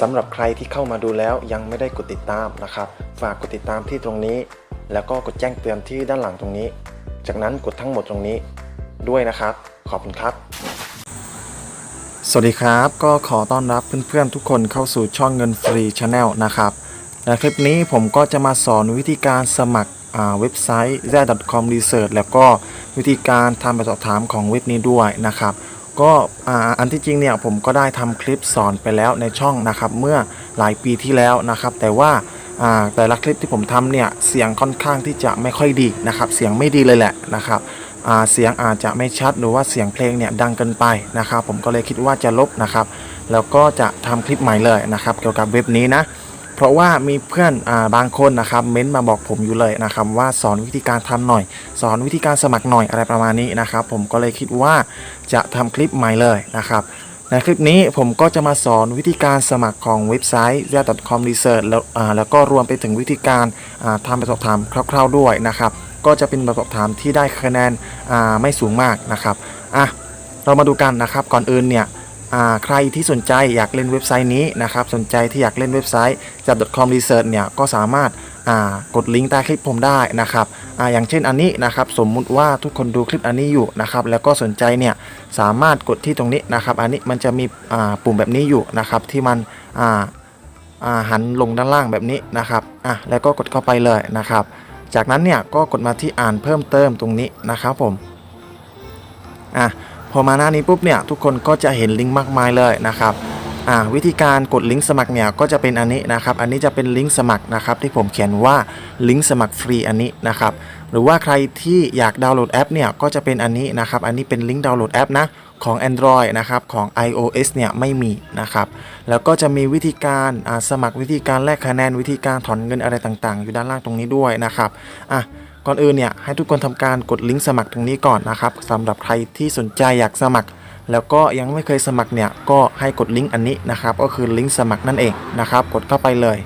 สำหรับใครที่เข้ามาดูแล้วยังไม่ได้กดติดตามนะครับ ฝากกดติดตามที่ตรงนี้ แล้วก็กดแจ้งเตือนที่ด้านหลังตรงนี้ จากนั้นกดทั้งหมดตรงนี้ด้วยนะครับ ขอบคุณครับ สวัสดีครับ ก็ขอต้อนรับเพื่อนๆทุกคนเข้าสู่ช่องเงินฟรีชาแนลนะครับและคลิปนี้ผมก็จะมาสอนวิธีการสมัครอ่าเว็บไซต์ z c o m research แล้วก็วิธีการทำแบบสอบถามของเว็บนี้ด้วยนะครับ ก็อันที่จริงเนี่ยผมก็ได้ทำคลิปสอนไปแล้วในช่องนะครับเมื่อหลายปีที่แล้วนะครับ แต่ว่าแต่ละคลิปที่ผมทำเนี่ยเสียงค่อนข้างที่จะไม่ค่อยดีนะครับ เสียงไม่ดีเลยแหละนะครับเสียงอาจจะไม่ชัดหรือว่าเสียงเพลงเนี่ยดังเกินไปนะครับ ผมก็เลยคิดว่าจะลบนะครับ แล้วก็จะทำคลิปใหม่เลยนะครับ เกี่ยวกับเว็บนี้นะ เพราะว่ามีเพื่อนอบางคนนะครับเม้นต์มาบอกผมอยู่เลยนะครับว่าสอนวิธีการทำหน่อย สอนวิธีการสมัครหน่อยอะไรประมาณนี้นะครับ ผมก็เลยคิดว่าจะทำคลิปใหม่เลยนะครับในคลิปนี้ผมก็จะมาสอนวิธีการสมัครของเว็บไซต์ z c o m research แล้วแล้วก็รวมไปถึงวิธีการาทำแบบสอบถามคร่าว ๆด้วยนะครับ ก็จะเป็นแบบสอบถามที่ได้คะแนนไม่สูงมากนะครับอะเรามาดูกันนะครับก่อนอื่นเนี่ย ใครที่สนใจอยากเล่นเว็บไซต์นี้นะครับสนใจที่อยากเล่นเว็บไซต์จับ .com research เนี่ยก็สามารถกดลิงก์ใต้คลิปผมได้นะครับออย่างเช่นอันนี้นะครับสมมุติว่าทุกคนดูคลิปอันนี้อยู่นะครับแล้วก็สนใจเนี่ยสามารถกดที่ตรงนี้นะครับ อันนี้มันจะมีปุ่มแบบนี้อยู่นะครับที่มันหันลงด้านล่างแบบนี้นะครับอะแล้วก็กดเข้าไปเลยนะครับ จากนั้นเนี่ยก็กดมาที่อ่านเพิ่มเติมตรงนี้นะครับผมอะ พอมาหน้านี้ปุ๊บเนี่ยทุกคนก็จะเห็นลิงก์มากมายเลยนะครับวิธีการกดลิงก์สมัครเนี่ยก็จะเป็นอันนี้นะครับ อันนี้จะเป็นลิงก์สมัครนะครับที่ผมเขียนว่าลิงก์สมัครฟรีอันนี้นะครับหรือว่าใครที่อยากดาวน์โหลดแอปเนี่ยก็จะเป็นอันนี้นะครับอันนี้เป็นลิงก์ดาวน์โหลดแอปนะของ Android นะครับของ iOS เนี่ยไม่มีนะครับแล้วก็จะมีวิธีการสมัครวิธีการแลกคะแนนวิธีการถอนเงินอะไรต่างๆ อยู่ด้านล่างตรงนี้ด้วยนะครับอะ ก่อนอื่นเนี่ยให้ทุกคนทำการกดลิงก์สมัครตรงนี้ก่อนนะครับสำหรับใครที่สนใจอยากสมัคร แล้วก็ยังไม่เคยสมัครเนี่ยก็ให้กดลิงก์อันนี้นะครับ ก็คือลิงก์สมัครนั่นเองนะครับ กดเข้าไปเลย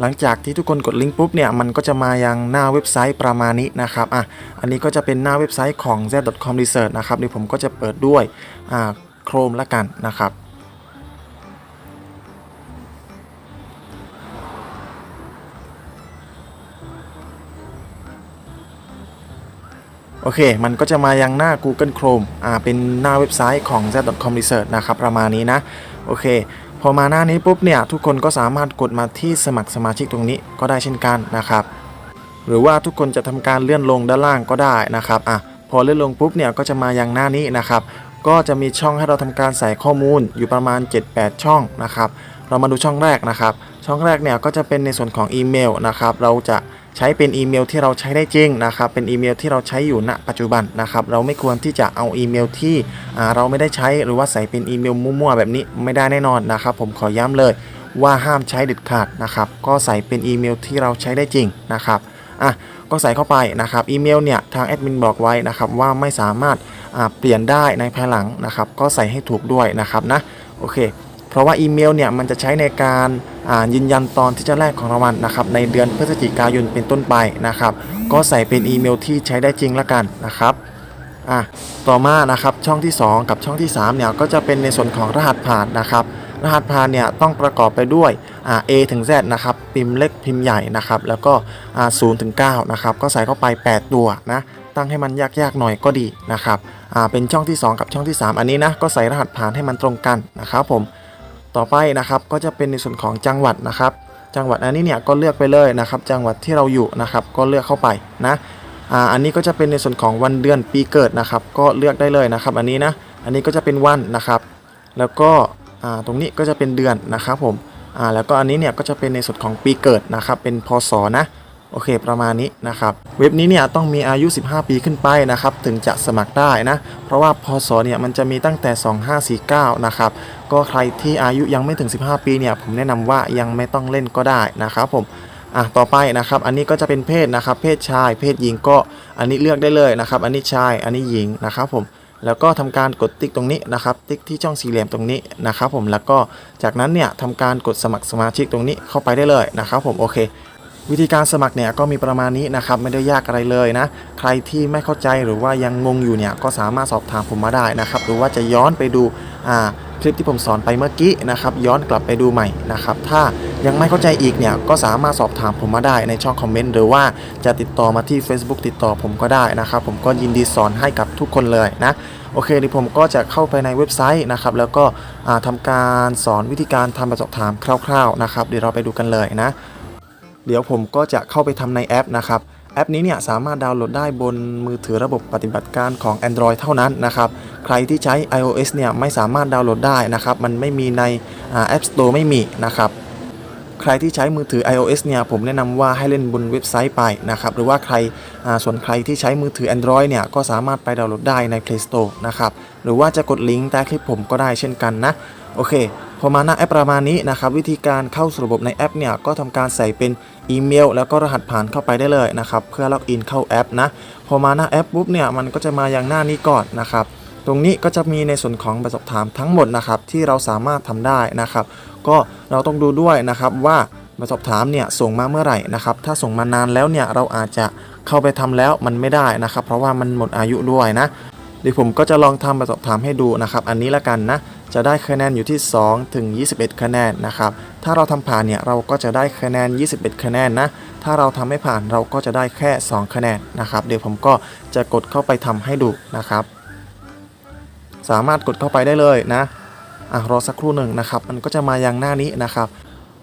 หลังจากที่ทุกคนกดลิงก์ปุ๊บเนี่ยมันก็จะมายังหน้าเว็บไซต์ประมาณนี้นะครับอะอันนี้ก็จะเป็นหน้าเว็บไซต์ของ z.com research นะครับเดี๋ยวผมก็จะเปิดด้วยอ่า Chrome ละกันนะครับ โอเค มันก็จะมายังหน้า Google Chrome อ่า เป็นหน้าเว็บไซต์ของ z.com research นะครับ ประมาณนี้นะ โอเค พอมาหน้านี้ปุ๊บเนี่ย ทุกคนก็สามารถกดมาที่สมัครสมาชิกตรงนี้ก็ได้เช่นกันนะครับ หรือว่าทุกคนจะทำการเลื่อนลงด้านล่างก็ได้นะครับ อะ พอเลื่อนลงปุ๊บเนี่ย ก็จะมายังหน้านี้นะครับ ก็จะมีช่องให้เราทำการใส่ข้อมูลอยู่ประมาณ 7-8 ช่องนะครับ เรามาดูช่องแรกนะครับ ช่องแรกเนี่ย ก็จะเป็นในส่วนของอีเมลนะครับ เราจะ ใช้เป็นอีเมลที่เราใช้ได้จริงนะครับ เป็นอีเมลที่เราใช้อยู่ณปัจจุบันนะครับ เราไม่ควรที่จะเอาอีเมลที่เราไม่ได้ใช้หรือว่าใส่เป็นอีเมลมั่วๆแบบนี้ไม่ได้แน่นอนนะครับ ผมขอย้ำเลยว่าห้ามใช้เด็ดขาดนะครับ ก็ใส่เป็นอีเมลที่เราใช้ได้จริงนะครับอะก็ใส่เข้าไปนะครับอีเมลเนี่ยทางแอดมินบอกไว้นะครับว่าไม่สามารถเปลี่ยนได้ในภายหลังนะครับ ก็ใส่ให้ถูกด้วยนะครับนะโอเค เพราะว่าอีเมลเนี่ยมันจะใช้ในการยืนยันตอนที่จะแลกของรางวัลนะครับในเดือนพฤศจิกายนเป็นต้นไปนะครับก็ใส่เป็นอีเมลที่ใช้ได้จริงละกันนะครับอะต่อมานะครับช่องที่ 2 กับช่องที่3เนี่ยก็จะเป็นในส่วนของรหัสผ่านนะครับรหัสผ่านเนี่ยต้องประกอบไปด้วยอ่า A ถึง Z นะครับพิมพ์เล็กพิมพ์ใหญ่นะครับแล้วก็อ่า0ถึง9นะครับก็ใส่เข้าไป 8 ตัวนะตั้งให้มันยากๆหน่อยก็ดีนะครับอ่าเป็นช่องที่ 2 กับช่องที่ 3 อันนี้นะก็ใส่รหัสผ่านให้มันตรงกันนะครับผม ต่อไปนะครับก็จะเป็นในส่วนของจังหวัดนะครับ จังหวัดอันนี้เนี่ยก็เลือกไปเลยนะครับ จังหวัดที่เราอยู่นะครับก็เลือกเข้าไปนะอ่าอันนี้ก็จะเป็นในส่วนของวันเดือนปีเกิดนะครับ ก็เลือกได้เลยนะครับ อันนี้นะอันนี้ก็จะเป็นวันนะครับ แล้วก็อ่าตรงนี้ก็จะเป็นเดือนนะครับผมอ่าแล้วก็อันนี้เนี่ยก็จะเป็นในส่วนของปีเกิดนะครับ เป็นพศนะ โอเค ประมาณนี้นะครับเว็บนี้เนี่ยต้องมีอายุ 15 ปีขึ้นไปนะครับถึงจะสมัครได้นะ เพราะว่าพศเนี่ยมันจะมีตั้งแต่ 2549 นะครับก็ใครที่อายุยังไม่ถึง 15 ปีเนี่ยผมแนะนำว่ายังไม่ต้องเล่นก็ได้นะครับผมอะต่อไปนะครับอันนี้ก็จะเป็นเพศนะครับ เพศชาย เพศหญิงก็อันนี้เลือกได้เลยนะครับ อันนี้ชายอันนี้หญิงนะครับผมแล้วก็ทำการกดติ๊กตรงนี้นะครับ ติ๊กที่ช่องสี่เหลี่ยมตรงนี้นะครับผมแล้วก็จากนั้นเนี่ยทำการกดสมัครสมาชิกตรงนี้เข้าไปได้เลยนะครับผมโอเค วิธีการสมัครเนี่ยก็มีประมาณนี้นะครับไม่ได้ยากอะไรเลยนะ ใครที่ไม่เข้าใจหรือว่ายังงงอยู่เนี่ยก็สามารถสอบถามผมมาได้นะครับ หรือว่าจะย้อนไปดูคลิปที่ผมสอนไปเมื่อกี้นะครับย้อนกลับไปดูใหม่นะครับถ้ายังไม่เข้าใจอีกเนี่ยก็สามารถสอบถามผมมาได้ในช่องคอมเมนต์หรือว่าจะติดต่อมาที่ Facebook ติดต่อผมก็ได้นะครับ ผมก็ยินดีสอนให้กับทุกคนเลยนะโอเคเดี๋ยวผมก็จะเข้าไปในเว็บไซต์นะครับแล้วก็อ่าทำการสอนวิธีการทำแบบสอบถามคร่าวๆนะครับเดี๋ยวเราไปดูกันเลยนะ เดี๋ยวผมก็จะเข้าไปทำในแอปนะครับ แอปนี้เนี่ยสามารถดาวน์โหลดได้บนมือถือระบบปฏิบัติการของ Android เท่านั้นนะครับ ใครที่ใช้ iOS เนี่ยไม่สามารถดาวน์โหลดได้นะครับ มันไม่มีในแอ่า App Store ไม่มีนะครับใครที่ใช้มือถือ iOS เนี่ยผมแนะนำว่าให้เล่นบนเว็บไซต์ไปนะครับหรือว่าใครส่วนใครที่ใช้มือถือ Android เนี่ยก็สามารถไปดาวน์โหลดได้ใน Play Store นะครับหรือว่าจะกดลิงก์ใต้คลิปผมก็ได้เช่นกันนะ โอเคพอมาหน้าแอปประมาณนี้นะครับวิธีการเข้าสู่ระบบในแอปเนี่ยก็ทำการใส่เป็นอีเมล แล้วก็รหัสผ่านเข้าไปได้เลยนะครับเพื่อล็อกอินเข้าแอปนะพอมาหน้าแอปปุ๊บเนี่ยมันก็จะมาอย่างหน้านี้ก่อนนะครับตรงนี้ก็จะมีในส่วนของแบบสอบถามทั้งหมดนะครับที่เราสามารถทำได้นะครับ ก็เราต้องดูด้วยนะครับว่าแบบสอบถามเนี่ยส่งมาเมื่อไหร่นะครับถ้าส่งมานานแล้วเนี่ยเราอาจจะเข้าไปทำแล้วมันไม่ได้นะครับ เพราะว่ามันหมดอายุด้วยนะเดี๋ยวผมก็จะลองทำแบบสอบถามให้ดูนะครับ อันนี้ละกันนะ จะได้คะแนนอยู่ที่ 2 ถึง 21 คะแนนนะครับ ถ้าเราทำผ่านเนี่ยเราก็จะได้คะแนน 21 คะแนนนะ ถ้าเราทำไม่ผ่านเราก็จะได้แค่ 2 คะแนนนะครับ เดี๋ยวผมก็จะกดเข้าไปทำให้ดูนะครับ สามารถกดเข้าไปได้เลยนะอะรอสักครู่หนึ่งนะครับ มันก็จะมายังหน้านี้นะครับ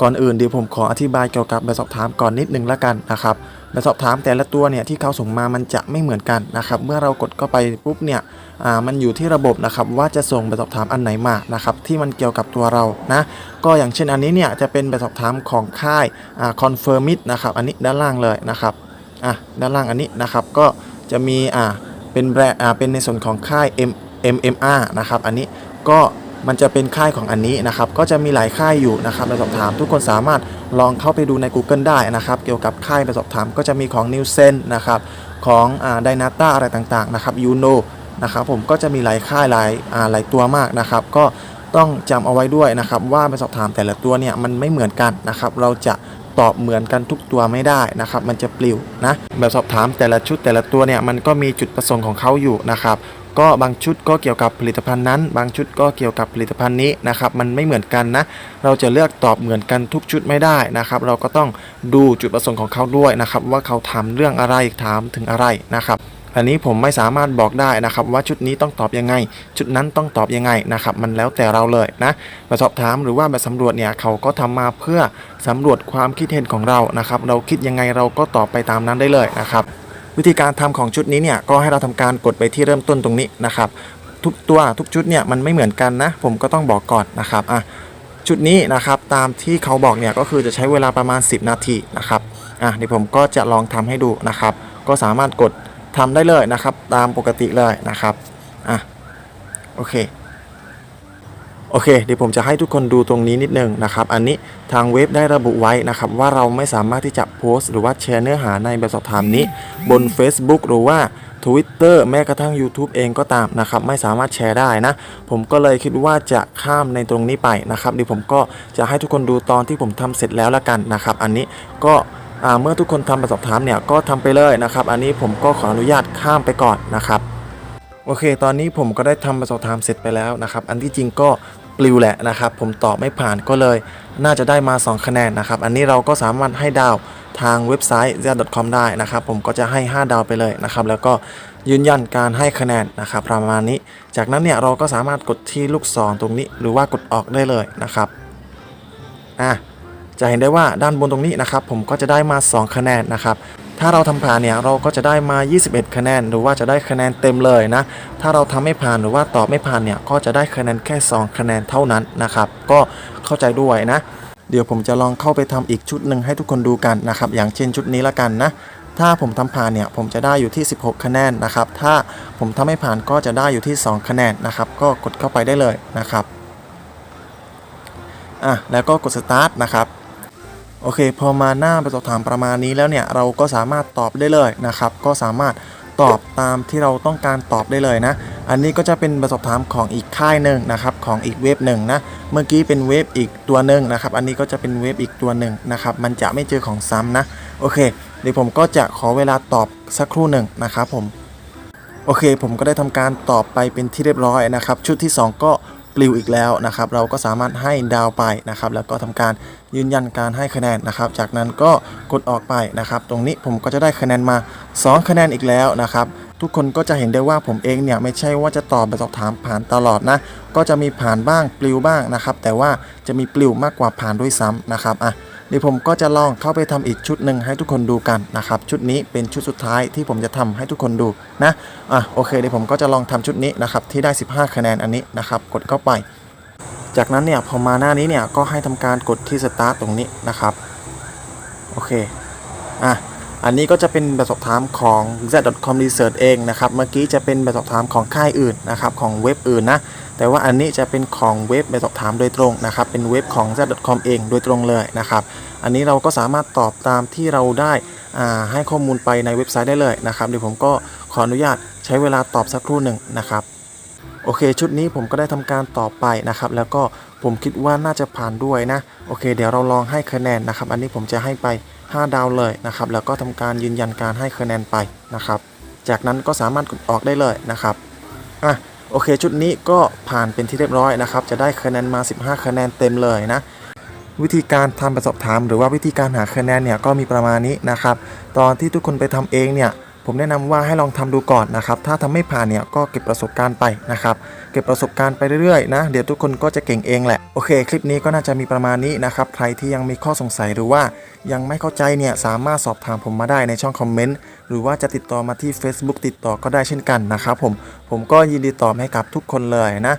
ก่อนอื่นเดี๋ยวผมขออธิบายเกี่ยวกับแบบสอบถามก่อนนิดนึงละกันนะครับ แบบสอบถามแต่ละตัวเนี่ยที่เขาส่งมามันจะไม่เหมือนกันนะครับ เมื่อเรากดเข้าไปปุ๊บเนี่ยอ่ามันอยู่ที่ระบบนะครับว่าจะส่งแบบสอบถามอันไหนมานะครับที่มันเกี่ยวกับตัวเรานะก็อย่างเช่นอันนี้เนี่ยจะเป็นแบบสอบถามของค่ายอ่า confirmit นะครับอันนี้ด้านล่างเลยนะครับอะด้านล่างอันนี้นะครับก็จะมีอ่าเป็นแบรนด์อ่าเป็นในส่วนของค่าย M MMR นะครับอันนี้ก็ มันจะเป็นค่ายของอันนี้นะครับ ก็จะมีหลายค่ายอยู่นะครับไปสอบถาม ทุกคนสามารถลองเข้าไปดูใน Google ได้นะครับ เกี่ยวกับค่ายไปสอบถาม ก็จะมีของ n e w s e n นะครับ ของอ่า Dynata อะไรต่างๆนะครับ Uno นนะครับผมก็จะมีหลายค่ายหลายหลายตัวมากนะครับ ก็ต้องจำเอาไว้ด้วยนะครับ ว่าไปสอบถามแต่ละตัวเนี่ยมันไม่เหมือนกันนะครับ เราจะตอบเหมือนกันทุกตัวไม่ได้นะครับ มันจะปลิวนะแบบสอบถามแต่ละชุดแต่ละตัวเนี่ยมันก็มีจุดประสงค์ของเขาอยู่นะครับ ก็บางชุดก็เกี่ยวกับผลิตภัณฑ์นั้น บางชุดก็เกี่ยวกับผลิตภัณฑ์นี้นะครับมันไม่เหมือนกันนะ เราจะเลือกตอบเหมือนกันทุกชุดไม่ได้นะครับ เราก็ต้องดูจุดประสงค์ของเขาด้วยนะครับ ว่าเขาถามเรื่องอะไรถามถึงอะไรนะครับอันนี้ผมไม่สามารถบอกได้นะครับว่าชุดนี้ต้องตอบยังไง ชุดนั้นต้องตอบยังไงนะครับมันแล้วแต่เราเลยนะแบบสอบถามหรือว่าแบบสำรวจเนี่ยเขาก็ทำมาเพื่อสำรวจความคิดเห็นของเรานะครับเราคิดยังไงเราก็ตอบไปตามนั้นได้เลยนะครับ วิธีการทำของชุดนี้เนี่ยก็ให้เราทำการกดไปที่เริ่มต้นตรงนี้นะครับ ทุกตัวทุกชุดเนี่ยมันไม่เหมือนกันนะ ผมก็ต้องบอกก่อนนะครับอะชุดนี้นะครับตามที่เขาบอกเนี่ยก็คือจะใช้เวลาประมาณ 10 นาทีนะครับอะเดี๋ยวผมก็จะลองทำให้ดูนะครับ ก็สามารถกดทำได้เลยนะครับ ตามปกติเลยนะครับอะโอเค โอเคเดี๋ยวผมจะให้ทุกคนดูตรงนี้นิดนึงนะครับ อันนี้ทางเว็บได้ระบุไว้นะครับ ว่าเราไม่สามารถที่จะโพสต์หรือว่าแชร์เนื้อหาในแบบสอบถามนี้ บน Facebook หรือว่า Twitter แม้กระทั่ง YouTube เองก็ตามนะครับ ไม่สามารถแชร์ได้นะ ผมก็เลยคิดว่าจะข้ามในตรงนี้ไปนะครับเดี๋ยวผมก็จะให้ทุกคนดูตอนที่ผมทำเสร็จแล้วละกันนะครับ อันนี้ก็เมื่อทุกคนทำแบบสอบถามเนี่ยก็ทำไปเลยนะครับ อันนี้ผมก็ขออนุญาตข้ามไปก่อนนะครับโอเค ตอนนี้ผมก็ได้ทำประสบถามเสร็จไปแล้วนะครับ อันที่จริงก็ ปลิวแหละนะครับ ผมตอบไม่ผ่านก็เลย น่าจะได้มา 2 คะแนนนะครับ อันนี้เราก็สามารถให้ดาวทางเว็บไซต์ z c o m ได้นะครับ ผมก็จะให้ 5 ดาวไปเลยนะครับ แล้วก็ยืนยันการให้คะแนนนะครับ ประมาณนี้ จากนั้นเนี่ยเราก็สามารถกดที่ลูกศรตรงนี้ หรือว่ากดออกได้เลยนะครับอะจะเห็นได้ว่าด้านบนตรงนี้นะครับ ผมก็จะได้มา 2 คะแนนนะครับ ถ้าเราทำผ่านเนี่ยเราก็จะได้มา 21 คะแนน หรือว่าจะได้คะแนนเต็มเลยนะ ถ้าเราทำไม่ผ่านหรือว่าตอบไม่ผ่านเนี่ยก็จะได้คะแนนแค่ 2 คะแนนเท่านั้นนะครับ ก็เข้าใจด้วยนะ เดี๋ยวผมจะลองเข้าไปทำอีกชุดหนึ่งให้ทุกคนดูกันนะครับ อย่างเช่นชุดนี้ละกันนะถ้าผมทำผ่านเนี่ยผมจะได้อยู่ที่ 16 คะแนนนะครับ ถ้าผมทำไม่ผ่านก็จะได้อยู่ที่ 2 คะแนนนะครับ ก็กดเข้าไปได้เลยนะครับ อะ แล้วก็กด start นะครับ โอเค พอมาหน้าไปสอบถามประมาณนี้แล้วเนี่ย เราก็สามารถตอบได้เลยนะครับ ก็สามารถตอบตามที่เราต้องการตอบได้เลยนะ อันนี้ก็จะเป็นบทสบถามของอีกค่ายหนึ่งนะครับ ของอีกเว็บหนึ่งนะ เมื่อกี้เป็นเว็บอีกตัวหนึ่งนะครับ อันนี้ก็จะเป็นเว็บอีกตัวหนึ่งนะครับ มันจะไม่เจอของซ้ำนะ โอเค เดี๋ยวผมก็จะขอเวลาตอบสักครู่หนึ่งนะครับผม โอเค ผมก็ได้ทำการตอบไปเป็นที่เรียบร้อยนะครับ ชุดที่ 2 ก็ ปลิวอีกแล้วนะครับ เราก็สามารถให้ดาวไปนะครับ แล้วก็ทำการยืนยันการให้คะแนนนะครับ จากนั้นก็กดออกไปนะครับ ตรงนี้ผมก็จะได้คะแนนมา 2 คะแนนอีกแล้วนะครับทุกคนก็จะเห็นได้ว่าผมเองเนี่ยไม่ใช่ว่าจะตอบแบบสอบถามผ่านตลอดนะ ก็จะมีผ่านบ้างปลิวบ้างนะครับ แต่ว่าจะมีปลิวมากกว่าผ่านด้วยซ้ำนะครับอะ เดี๋ยวผมก็จะลองเข้าไปทำอีกชุดหนึ่งให้ทุกคนดูกันนะครับ ชุดนี้เป็นชุดสุดท้ายที่ผมจะทำให้ทุกคนดูนะ อะโอเคเดี๋ยวผมก็จะลองทำชุดนี้นะครับที่ได้ 15 คะแนนอันนี้นะครับ กดเข้าไป จากนั้นเนี่ยพอมาหน้านี้เนี่ยก็ให้ทำการกดที่สตาร์ทตรงนี้นะครับ โอเค อะอันนี้ก็จะเป็นแบบสอบถามของ z.com research เองนะครับ เมื่อกี้จะเป็นแบบสอบถามของค่ายอื่นนะครับของเว็บอื่นนะ แต่ว่าอันนี้จะเป็นของเว็บแบบสอบถามโดยตรงนะครับ เป็นเว็บของ z.com เองโดยตรงเลยนะครับ อันนี้เราก็สามารถตอบตามที่เราได้อ่าให้ข้อมูลไปในเว็บไซต์ได้เลยนะครับเดี๋ยวผมก็ขออนุญาตใช้เวลาตอบสักครู่หนึ่งนะครับโอเค ชุดนี้ผมก็ได้ทำการตอบไปนะครับ แล้วก็ผมคิดว่าน่าจะผ่านด้วยนะ โอเค เดี๋ยวเราลองให้คะแนนนะครับ อันนี้ผมจะให้ไป 5 ดาวเลยนะครับ แล้วก็ทำการยืนยันการให้คะแนนไปนะครับ จากนั้นก็สามารถกดออกได้เลยนะครับอะ โอเค ชุดนี้ก็ผ่านเป็นที่เรียบร้อยนะครับ จะได้คะแนนมา 15 คะแนนเต็มเลยนะ วิธีการทำแบบสอบถาม หรือว่าวิธีการหาคะแนนเนี่ยก็มีประมาณนี้นะครับ ตอนที่ทุกคนไปทำเองเนี่ย ผมแนะนำว่าให้ลองทำดูก่อนนะครับ ถ้าทำไม่ผ่านเนี่ยก็เก็บประสบการณ์ไปนะครับ เก็บประสบการณ์ไปเรื่อยๆนะ เดี๋ยวทุกคนก็จะเก่งเองแหละ โอเค คลิปนี้ก็น่าจะมีประมาณนี้นะครับ ใครที่ยังมีข้อสงสัยหรือว่ายังไม่เข้าใจเนี่ยสามารถสอบถามผมมาได้ในช่องคอมเมนต์ หรือว่าจะติดต่อมาที่ Facebook ติดต่อก็ได้เช่นกันนะครับผม ผมก็ยินดีตอบให้กับทุกคนเลยนะ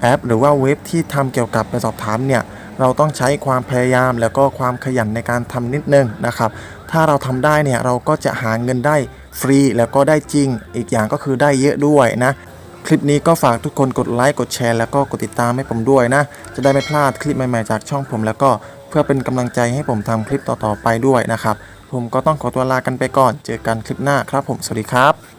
แอป หรือว่าเว็บที่ทำเกี่ยวกับไปสอบถามเนี่ยเราต้องใช้ความพยายามแล้วก็ความขยันในการทำนิดนึงนะครับ ถ้าเราทำได้เนี่ยเราก็จะหาเงินได้ ฟรีแล้วก็ได้จริง อีกอย่างก็คือได้เยอะด้วยนะ คลิปนี้ก็ฝากทุกคนกดไลค์กดแชร์แล้วก็กดติดตามให้ผมด้วยนะ จะได้ไม่พลาดคลิปใหม่ๆจากช่องผม แล้วก็เพื่อเป็นกำลังใจให้ผมทำคลิปต่อๆไปด้วยนะครับ ผมก็ต้องขอตัวลากันไปก่อน เจอกันคลิปหน้าครับผมสวัสดีครับ